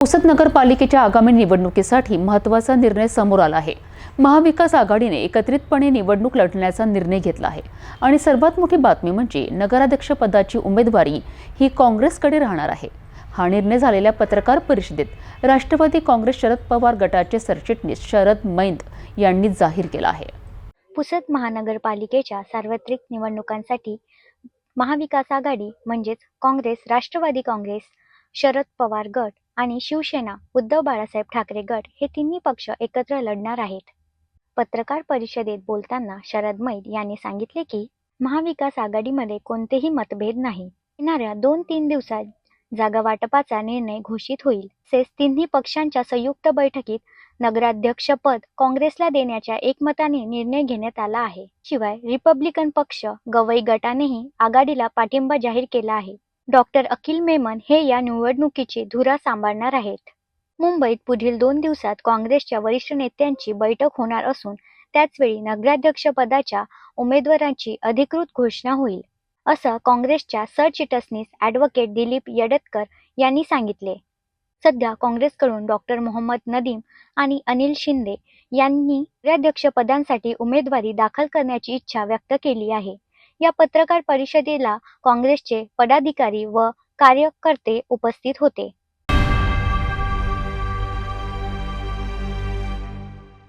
पुसद नगरपालिकेच्या आगामी निवडणुकीसाठी महत्त्वाचा निर्णय समोर आला आहे. महाविकास आघाडीने एकत्रितपणे निवडणूक लढण्याचा निर्णय घेतला आहे. आणि सर्वात मोठी बातमी म्हणजे नगराध्यक्षपदाची उमेदवारी ही काँग्रेसकडे राहणार आहे. हा निर्णय झालेल्या पत्रकार परिषदेत राष्ट्रवादी काँग्रेस शरद पवार गटाचे सरचिटणीस शरद मैंद यांनी जाहीर केला आहे. पुसद महानगरपालिकेच्या सार्वत्रिक निवडणुकांसाठी महाविकास आघाडी म्हणजेच काँग्रेस राष्ट्रवादी काँग्रेस शरद पवार गट आणि शिवसेना उद्धव बाळासाहेब ठाकरे गट हे तिन्ही पक्ष एकत्र लढणार आहेत. पत्रकार परिषदेत बोलताना शरद मैद यांनी सांगितले की महाविकास आघाडीमध्ये कोणतेही मतभेद नाही. येणाऱ्या दोन तीन दिवसात जागा वाटपाचा निर्णय घोषित होईल. तसेच तिन्ही पक्षांच्या संयुक्त बैठकीत नगराध्यक्षपद काँग्रेसला देण्याच्या एकमताने निर्णय घेण्यात आला आहे. शिवाय रिपब्लिकन पक्ष गवई गटानेही आघाडीला पाठिंबा जाहीर केला आहे. डॉक्टर अखिल मेमन हे या निवडणुकीची धुरा सांभाळणार आहेत. मुंबईत पुढील दोन दिवसात काँग्रेसच्या वरिष्ठ नेत्यांची बैठक होणार असून त्याचवेळी नगराध्यक्षपदाच्या उमेदवारांची अधिकृत घोषणा होईल असं काँग्रेसच्या सरचिटणीस ॲडव्होकेट दिलीप यडतकर यांनी सांगितले. सध्या काँग्रेसकडून डॉक्टर मोहम्मद नदीम आणि अनिल शिंदे यांनी नगराध्यक्षपदांसाठी उमेदवारी दाखल करण्याची इच्छा व्यक्त केली आहे. या पत्रकार परिषदेला काँग्रेसचे पदाधिकारी व कार्यकर्ते उपस्थित होते.